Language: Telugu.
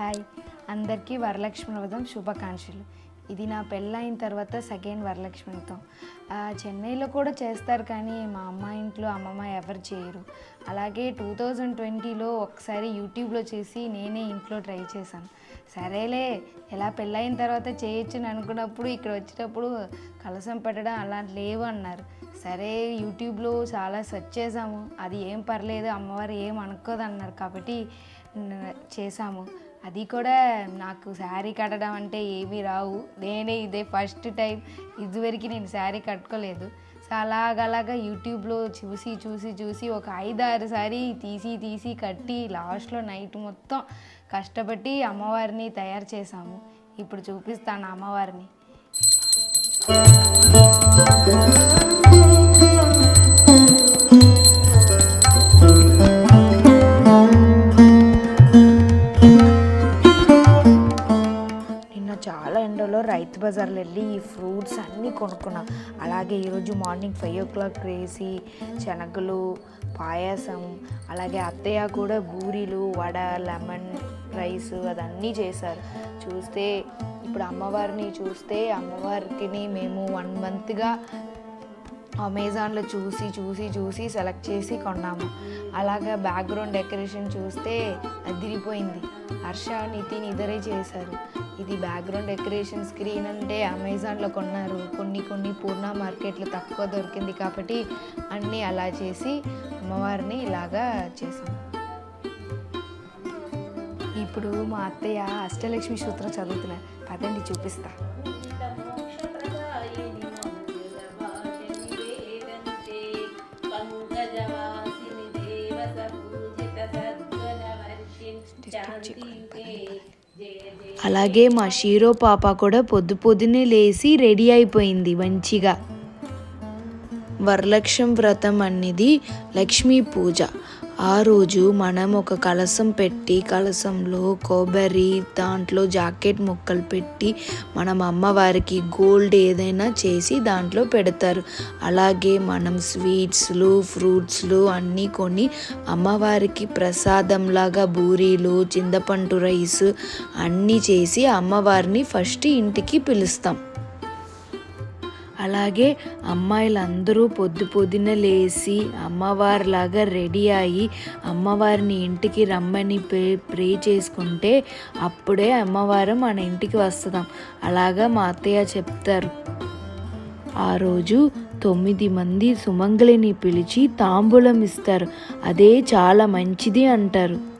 హాయ్. అందరికీ వరలక్ష్మి వ్రతం శుభాకాంక్షలు. ఇది నా పెళ్ళైన తర్వాత సెకండ్ వరలక్ష్మి వ్రతం. చెన్నైలో కూడా చేస్తారు కానీ మా అమ్మ ఇంట్లో అమ్మమ్మ ఎవరు చేయరు. అలాగే టూ థౌజండ్ ట్వంటీలో ఒకసారి యూట్యూబ్లో చేసి నేనే ఇంట్లో ట్రై చేశాను. సరేలే ఎలా పెళ్ళైన తర్వాత చేయొచ్చు అని అనుకున్నప్పుడు ఇక్కడ వచ్చేటప్పుడు కలసం పెట్టడం అలాంటి లేవు అన్నారు. సరే యూట్యూబ్లో చాలా సెర్చ్ చేసాము అది ఏం పర్లేదు అమ్మవారు ఏం అనుకోదు అన్నారు కాబట్టి చేసాము అది కూడా నాకు శారీ కట్టడం అంటే ఏమీ రావు. నేనే ఇదే ఫస్ట్ టైం ఇదివరకు నేను శారీ కట్టుకోలేదు. సో అలాగలాగా యూట్యూబ్లో చూసి చూసి చూసి ఒక ఐదారు సారి తీసి తీసి కట్టి లాస్ట్లో నైట్ మొత్తం కష్టపడి అమ్మవారిని తయారు చేసాము ఇప్పుడు చూపిస్తాను అమ్మవారిని. చాలా ఎండలో రైతు బజార్లో వెళ్ళి ఈ ఫ్రూట్స్ అన్నీ కొనుక్కున్నాం. అలాగే ఈరోజు మార్నింగ్ ఫైవ్ ఓ క్లాక్ వేసి శనగలు పాయసం అలాగే అత్తయ్య కూడా బూరీలు వడ లెమన్ రైస్ అదన్నీ చేశారు. చూస్తే ఇప్పుడు అమ్మవారిని చూస్తే అమ్మవారికి మేము వన్ మంత్గా అమెజాన్లో చూసి చూసి చూసి సెలెక్ట్ చేసి కొన్నాము. అలాగా బ్యాక్గ్రౌండ్ డెకరేషన్ చూస్తే అదిరిపోయింది. హర్ష నితిన్ ఇద్దరే చేశారు. ఇది బ్యాక్గ్రౌండ్ డెకరేషన్ స్క్రీన్ అంటే అమెజాన్లో కొన్నారు. కొన్ని కొన్ని పూర్ణ మార్కెట్లో తక్కువ దొరికింది కాబట్టి అన్నీ అలా చేసి అమ్మవారిని ఇలాగా చేసాం ఇప్పుడు మా అత్తయ్య అష్టలక్ష్మి సూత్రం చదువుతున్నారు. పదండి చూపిస్తా. అలాగే మా షీరో పాప కూడా పొద్దు పొద్దునే లేచి రెడీ అయిపోయింది మంచిగా. వరలక్ష్మి వ్రతం అనేది లక్ష్మీ పూజ. ఆ రోజు మనం ఒక కలసం పెట్టి కలసంలో కొబ్బరి దాంట్లో జాకెట్ ముక్కలు పెట్టి మనం అమ్మవారికి గోల్డ్ ఏదైనా చేసి దాంట్లో పెడతారు. అలాగే మనం స్వీట్స్లు ఫ్రూట్స్లు అన్నీ కొని అమ్మవారికి ప్రసాదంలాగా బూరీలు చింతపండు రైస్ అన్నీ చేసి అమ్మవారిని ఫస్ట్ ఇంటికి పిలుస్తాం. అలాగే అమ్మాయిలందరూ పొద్దు పొద్దున లేచి అమ్మవారిలాగా రెడీ అయ్యి అమ్మవారిని ఇంటికి రమ్మని ప్రే ప్రే చేసుకుంటే అప్పుడే అమ్మవారు మన ఇంటికి వస్తుందాం అలాగా మా అత్తయ్య చెప్తారు. ఆ రోజు తొమ్మిది మంది సుమంగళిని పిలిచి తాంబూలం ఇస్తారు. అదే చాలా మంచిది అంటారు.